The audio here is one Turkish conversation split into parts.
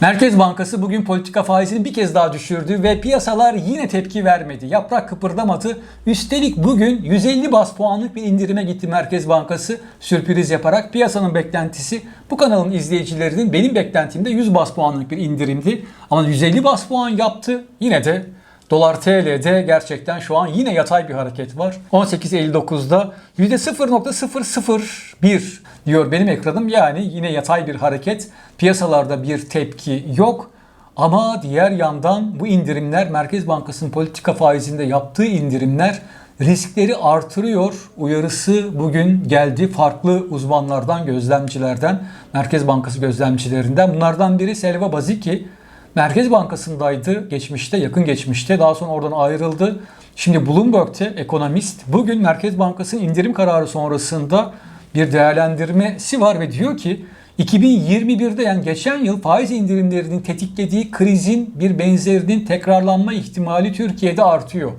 Merkez Bankası bugün politika faizini bir kez daha düşürdü ve piyasalar yine tepki vermedi. Yaprak kıpırdamadı. Üstelik bugün 150 bas puanlık bir indirime gitti Merkez Bankası sürpriz yaparak. Piyasanın beklentisi bu kanalın izleyicilerinin benim beklentimde 100 bas puanlık bir indirimdi. Ama 150 bas puan yaptı. Yine de Dolar TL'de gerçekten şu an yine yatay bir hareket var. 18.59'da %0.001 diyor benim ekranım. Yani yine yatay bir hareket. Piyasalarda bir tepki yok. Ama diğer yandan bu indirimler Merkez Bankası'nın politika faizinde yaptığı indirimler riskleri artırıyor. Uyarısı bugün geldi farklı uzmanlardan, gözlemcilerden, Merkez Bankası gözlemcilerinden. Bunlardan biri Selva Baziki. Merkez Bankası'ndaydı geçmişte, yakın geçmişte. Daha sonra oradan ayrıldı. Şimdi Bloomberg'te ekonomist bugün Merkez Bankası'nın indirim kararı sonrasında bir değerlendirmesi var ve diyor ki 2021'de yani geçen yıl faiz indirimlerinin tetiklediği krizin bir benzerinin tekrarlanma ihtimali Türkiye'de artıyor.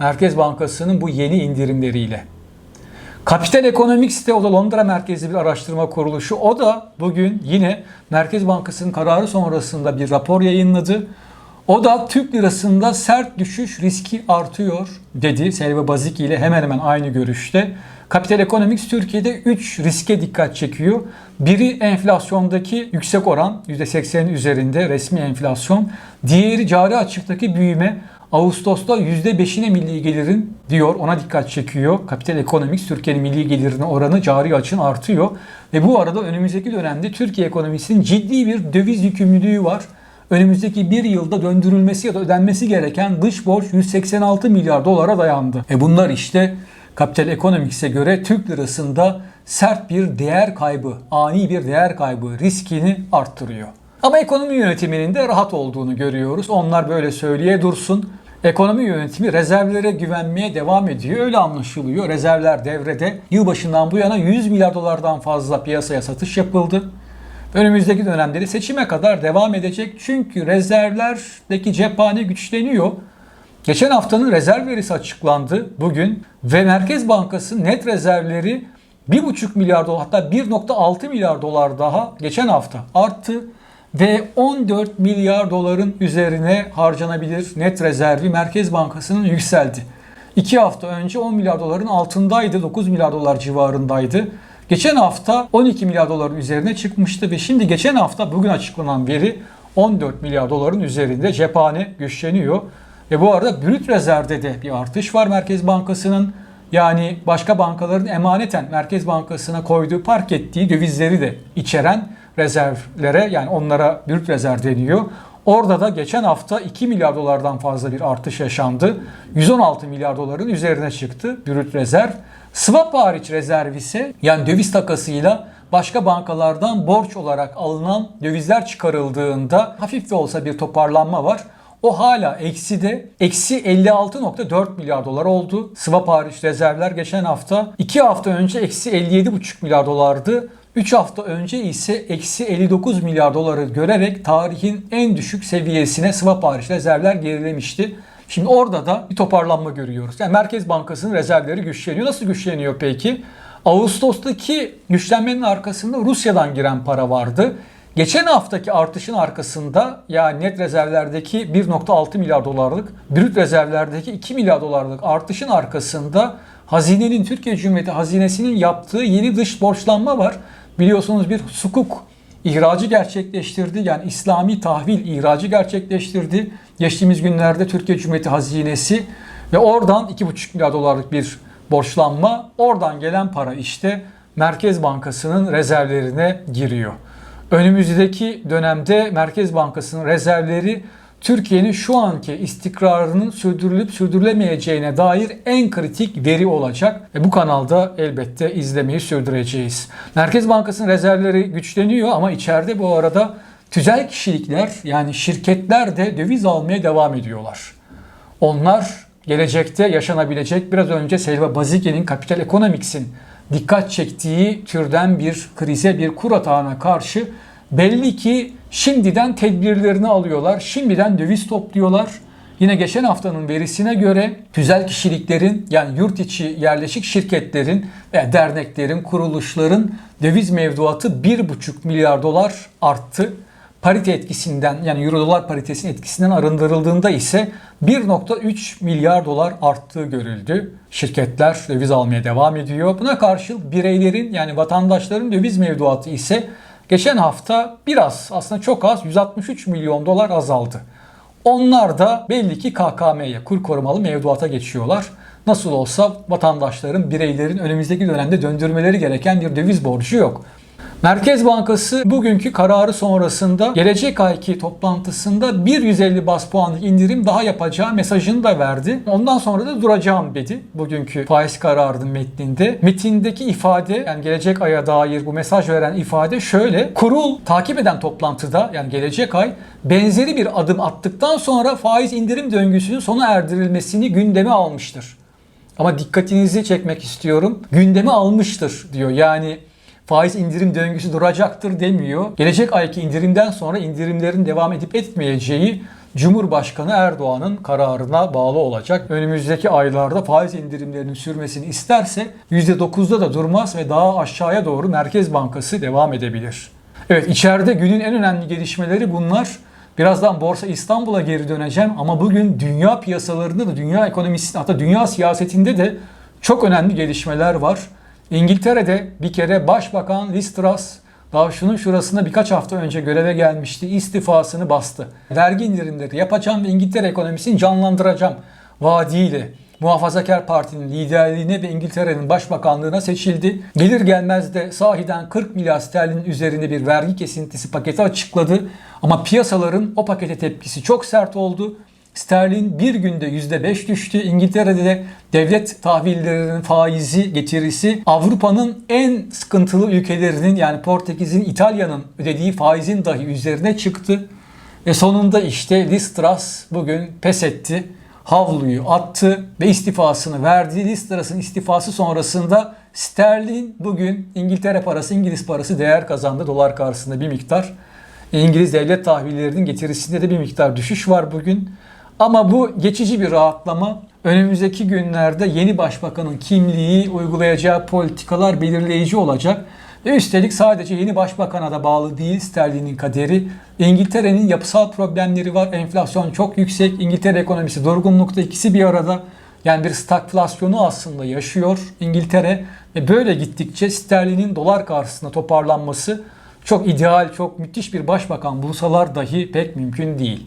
Merkez Bankası'nın bu yeni indirimleriyle. Capital Economics'te o da Londra merkezli bir araştırma kuruluşu. O da bugün yine Merkez Bankası'nın kararı sonrasında bir rapor yayınladı. O da Türk lirasında sert düşüş riski artıyor dedi. Selva Bazik ile hemen hemen aynı görüşte. Capital Economics Türkiye'de 3 riske dikkat çekiyor. Biri enflasyondaki yüksek oran %80'in üzerinde resmi enflasyon. Diğeri cari açıktaki büyüme. Ağustos'ta %5'ine milli gelirin diyor ona dikkat çekiyor. Capital Economics Türkiye'nin milli gelirine oranı cari açın artıyor. Ve bu arada önümüzdeki dönemde Türkiye ekonomisinin ciddi bir döviz yükümlülüğü var. Önümüzdeki bir yılda döndürülmesi ya da ödenmesi gereken dış borç 186 milyar dolara dayandı. E bunlar işte Capital Economics'e göre Türk lirasında sert bir değer kaybı, ani bir değer kaybı riskini arttırıyor. Ama ekonomi yönetiminin de rahat olduğunu görüyoruz. Onlar böyle söyleye dursun. Ekonomi yönetimi rezervlere güvenmeye devam ediyor. Öyle anlaşılıyor. Rezervler devrede. Yılbaşından bu yana 100 milyar dolardan fazla piyasaya satış yapıldı. Önümüzdeki dönemleri seçime kadar devam edecek. Çünkü rezervlerdeki cephane güçleniyor. Geçen haftanın rezerv verisi açıklandı bugün ve Merkez Bankası net rezervleri 1,5 milyar dolar hatta 1.6 milyar dolar daha geçen hafta arttı ve 14 milyar doların üzerine harcanabilir net rezervi Merkez Bankası'nın yükseldi. 2 hafta önce 10 milyar doların altındaydı, 9 milyar dolar civarındaydı. Geçen hafta 12 milyar doların üzerine çıkmıştı ve şimdi geçen hafta bugün açıklanan veri 14 milyar doların üzerinde cephane güçleniyor. Ve bu arada brüt rezervde de bir artış var Merkez Bankası'nın. Yani başka bankaların emaneten Merkez Bankası'na koyduğu park ettiği dövizleri de içeren rezervlere yani onlara brüt rezerv deniyor. Orada da geçen hafta 2 milyar dolardan fazla bir artış yaşandı. 116 milyar doların üzerine çıktı brüt rezerv. Swap hariç rezerv ise yani döviz takasıyla başka bankalardan borç olarak alınan dövizler çıkarıldığında hafif de olsa bir toparlanma var. O hala eksi de eksi 56.4 milyar dolar oldu. Swap hariç rezervler geçen hafta 2 hafta önce eksi 57.5 milyar dolardı. 3 hafta önce ise eksi 59 milyar doları görerek tarihin en düşük seviyesine swap hariç rezervler gerilemişti. Şimdi orada da bir toparlanma görüyoruz. Yani Merkez Bankası'nın rezervleri güçleniyor. Nasıl güçleniyor peki? Ağustos'taki güçlenmenin arkasında Rusya'dan giren para vardı. Geçen haftaki artışın arkasında yani net rezervlerdeki 1.6 milyar dolarlık, brüt rezervlerdeki 2 milyar dolarlık artışın arkasında hazinenin Türkiye Cumhuriyeti hazinesinin yaptığı yeni dış borçlanma var. Biliyorsunuz bir sukuk ihracı gerçekleştirdi. Yani İslami tahvil ihracı gerçekleştirdi. Geçtiğimiz günlerde Türkiye Cumhuriyeti hazinesi ve oradan 2,5 milyar dolarlık bir borçlanma. Oradan gelen para işte Merkez Bankası'nın rezervlerine giriyor. Önümüzdeki dönemde Merkez Bankası'nın rezervleri Türkiye'nin şu anki istikrarının sürdürülüp sürdürülemeyeceğine dair en kritik veri olacak. Ve bu kanalda elbette izlemeyi sürdüreceğiz. Merkez Bankası'nın rezervleri güçleniyor ama içeride bu arada tüzel kişilikler yani şirketler de döviz almaya devam ediyorlar. Onlar gelecekte yaşanabilecek biraz önce Selva Bazike'nin Capital Economics'in dikkat çektiği türden bir krize, bir kur atağına karşı belli ki şimdiden tedbirlerini alıyorlar. Şimdiden döviz topluyorlar. Yine geçen haftanın verisine göre tüzel kişiliklerin yani yurt içi yerleşik şirketlerin veya derneklerin, kuruluşların döviz mevduatı 1,5 milyar dolar arttı. parite etkisinden yani euro dolar paritesinin etkisinden arındırıldığında ise 1.3 milyar dolar arttığı görüldü. Şirketler döviz almaya devam ediyor. Buna karşılık bireylerin yani vatandaşların döviz mevduatı ise geçen hafta biraz aslında çok az 163 milyon dolar azaldı. Onlar da belli ki KKM'ye, kur korumalı mevduata geçiyorlar. Nasıl olsa vatandaşların, bireylerin önümüzdeki dönemde döndürmeleri gereken bir döviz borcu yok. Merkez Bankası bugünkü kararı sonrasında gelecek ayki toplantısında 150 bas puanlık indirim daha yapacağı mesajını da verdi. Ondan sonra da duracağım dedi bugünkü faiz kararının metninde. Metindeki ifade yani gelecek aya dair bu mesaj veren ifade şöyle. Kurul takip eden toplantıda yani gelecek ay benzeri bir adım attıktan sonra faiz indirim döngüsünün sona erdirilmesini gündeme almıştır. Ama dikkatinizi çekmek istiyorum. Gündeme almıştır diyor. Yani faiz indirim döngüsü duracaktır demiyor. Gelecek ayki indirimden sonra indirimlerin devam edip etmeyeceği Cumhurbaşkanı Erdoğan'ın kararına bağlı olacak. Önümüzdeki aylarda faiz indirimlerinin sürmesini isterse %9'da da durmaz ve daha aşağıya doğru Merkez Bankası devam edebilir. Evet içeride günün en önemli gelişmeleri bunlar. Birazdan Borsa İstanbul'a geri döneceğim ama bugün dünya piyasalarında da dünya ekonomisinde hatta dünya siyasetinde de çok önemli gelişmeler var. İngiltere'de bir kere Başbakan Liz Truss daha şunun şurasında birkaç hafta önce göreve gelmişti. istifasını bastı. Vergi indirimleri yapacağım ve İngiltere ekonomisini canlandıracağım vaadiyle Muhafazakar Parti'nin liderliğine ve İngiltere'nin başbakanlığına seçildi. Gelir gelmez de sahiden 40 milyar sterlin üzerinde bir vergi kesintisi paketi açıkladı. Ama piyasaların o pakete tepkisi çok sert oldu. Sterlin bir günde %5 düştü. İngiltere'de de devlet tahvillerinin faizi getirisi Avrupa'nın en sıkıntılı ülkelerinin yani Portekiz'in, İtalya'nın ödediği faizin dahi üzerine çıktı. Ve sonunda işte Liz Truss bugün pes etti. Havluyu attı ve istifasını verdi. Liz Truss'ın istifası sonrasında sterlin bugün İngiltere parası, İngiliz parası değer kazandı dolar karşısında bir miktar. İngiliz devlet tahvillerinin getirisinde de bir miktar düşüş var bugün. Ama bu geçici bir rahatlama. Önümüzdeki günlerde yeni başbakanın kimliği, uygulayacağı politikalar belirleyici olacak. Üstelik sadece yeni başbakana da bağlı değil sterlinin kaderi. İngiltere'nin yapısal problemleri var. Enflasyon çok yüksek. İngiltere ekonomisi durgunlukta ikisi bir arada. Yani bir stagflasyonu aslında yaşıyor İngiltere. Ve böyle gittikçe sterlinin dolar karşısında toparlanması çok ideal, çok müthiş bir başbakan bulsalar dahi pek mümkün değil.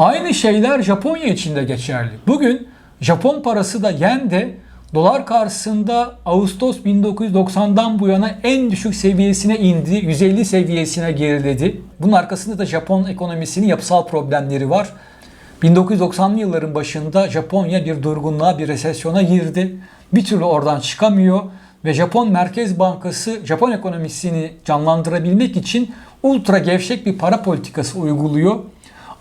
Aynı şeyler Japonya için de geçerli. Bugün Japon parası da yen de dolar karşısında Ağustos 1990'dan bu yana en düşük seviyesine indi. 150 seviyesine geriledi. Bunun arkasında da Japon ekonomisinin yapısal problemleri var. 1990'lı yılların başında Japonya bir durgunluğa, bir resesyona girdi. Bir türlü oradan çıkamıyor ve Japon Merkez Bankası Japon ekonomisini canlandırabilmek için ultra gevşek bir para politikası uyguluyor.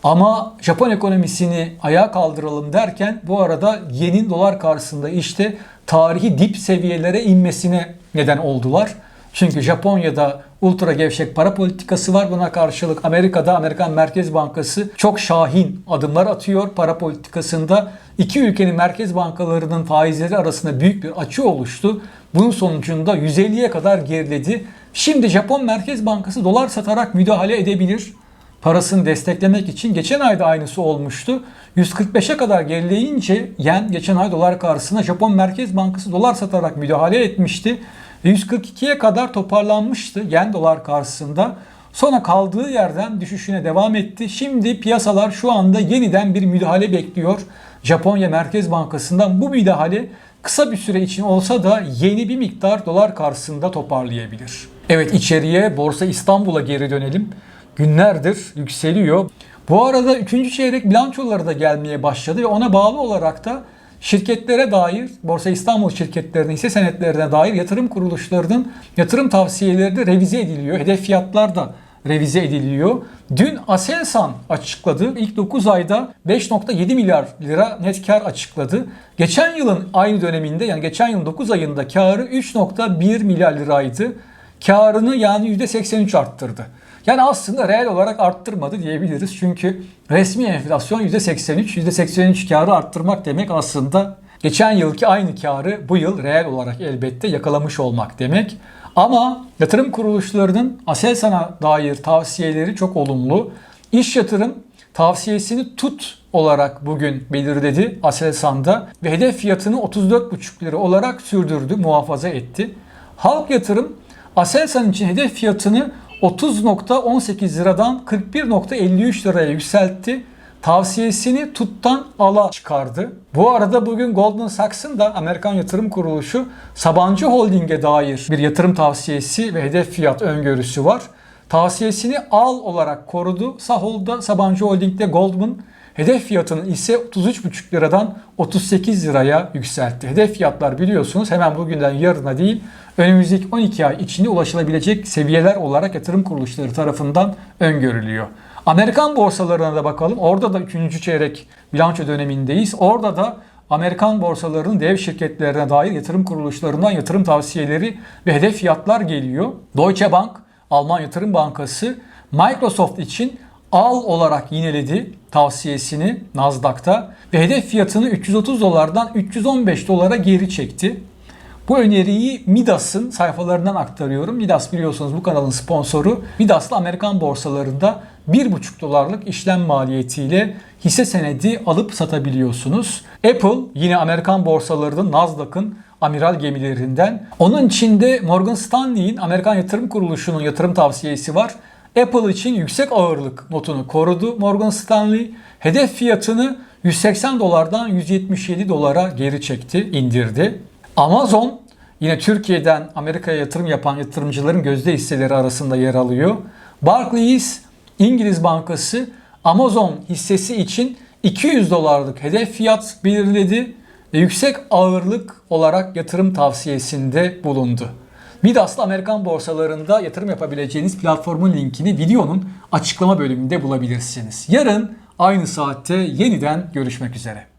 Ama Japon ekonomisini ayağa kaldıralım derken bu arada yenin dolar karşısında işte tarihi dip seviyelere inmesine neden oldular. Çünkü Japonya'da ultra gevşek para politikası var. Buna karşılık Amerika'da Amerikan Merkez Bankası çok şahin adımlar atıyor para politikasında. İki ülkenin merkez bankalarının faizleri arasında büyük bir açı oluştu. Bunun sonucunda 150'ye kadar geriledi. Şimdi Japon Merkez Bankası dolar satarak müdahale edebilir parasını desteklemek için geçen ayda aynısı olmuştu. 145'e kadar gerileyince yen geçen ay dolar karşısına Japon Merkez Bankası dolar satarak müdahale etmişti. Ve 142'ye kadar toparlanmıştı yen dolar karşısında. Sonra kaldığı yerden düşüşüne devam etti. Şimdi piyasalar şu anda yeniden bir müdahale bekliyor. Japonya Merkez Bankası'ndan bu müdahale kısa bir süre için olsa da yeni bir miktar dolar karşısında toparlayabilir. Evet içeriye Borsa İstanbul'a geri dönelim günlerdir yükseliyor. Bu arada 3. çeyrek bilançoları da gelmeye başladı ve ona bağlı olarak da şirketlere dair, Borsa İstanbul şirketlerine, hisse senetlerine dair yatırım kuruluşlarının yatırım tavsiyeleri de revize ediliyor. Hedef fiyatlar da revize ediliyor. Dün Aselsan açıkladı. İlk 9 ayda 5.7 milyar lira net kar açıkladı. Geçen yılın aynı döneminde yani geçen yılın 9 ayında karı 3.1 milyar liraydı. Karını yani %83 arttırdı. Yani aslında reel olarak arttırmadı diyebiliriz. Çünkü resmi enflasyon %83, %83 karı arttırmak demek aslında geçen yılki aynı karı bu yıl reel olarak elbette yakalamış olmak demek. Ama yatırım kuruluşlarının Aselsan'a dair tavsiyeleri çok olumlu. İş yatırım tavsiyesini tut olarak bugün belirledi Aselsan'da ve hedef fiyatını 34,5 lira olarak sürdürdü, muhafaza etti. Halk yatırım Aselsan için hedef fiyatını 30.18 liradan 41.53 liraya yükseltti. Tavsiyesini tuttan ala çıkardı. Bu arada bugün Goldman Sachs'ın da Amerikan yatırım kuruluşu Sabancı Holding'e dair bir yatırım tavsiyesi ve hedef fiyat öngörüsü var. Tavsiyesini al olarak korudu. Sahol'da Sabancı Holding'de Goldman hedef fiyatını ise 33,5 liradan 38 liraya yükseltti. Hedef fiyatlar biliyorsunuz hemen bugünden yarına değil önümüzdeki 12 ay içinde ulaşılabilecek seviyeler olarak yatırım kuruluşları tarafından öngörülüyor. Amerikan borsalarına da bakalım. Orada da 3. çeyrek bilanço dönemindeyiz. Orada da Amerikan borsalarının dev şirketlerine dair yatırım kuruluşlarından yatırım tavsiyeleri ve hedef fiyatlar geliyor. Deutsche Bank, Alman Yatırım Bankası Microsoft için al olarak yineledi tavsiyesini Nasdaq'ta ve hedef fiyatını 330 dolardan 315 dolara geri çekti. Bu öneriyi Midas'ın sayfalarından aktarıyorum. Midas biliyorsunuz bu kanalın sponsoru. Midas'la Amerikan borsalarında 1,5 dolarlık işlem maliyetiyle hisse senedi alıp satabiliyorsunuz. Apple yine Amerikan borsalarının Nasdaq'ın amiral gemilerinden. Onun içinde Morgan Stanley'in Amerikan Yatırım Kuruluşu'nun yatırım tavsiyesi var. Apple için yüksek ağırlık notunu korudu Morgan Stanley. Hedef fiyatını 180 dolardan 177 dolara geri çekti, indirdi. Amazon yine Türkiye'den Amerika'ya yatırım yapan yatırımcıların gözde hisseleri arasında yer alıyor. Barclays, İngiliz Bankası Amazon hissesi için 200 dolarlık hedef fiyat belirledi ve yüksek ağırlık olarak yatırım tavsiyesinde bulundu. Midas'la Amerikan borsalarında yatırım yapabileceğiniz platformun linkini videonun açıklama bölümünde bulabilirsiniz. Yarın aynı saatte yeniden görüşmek üzere.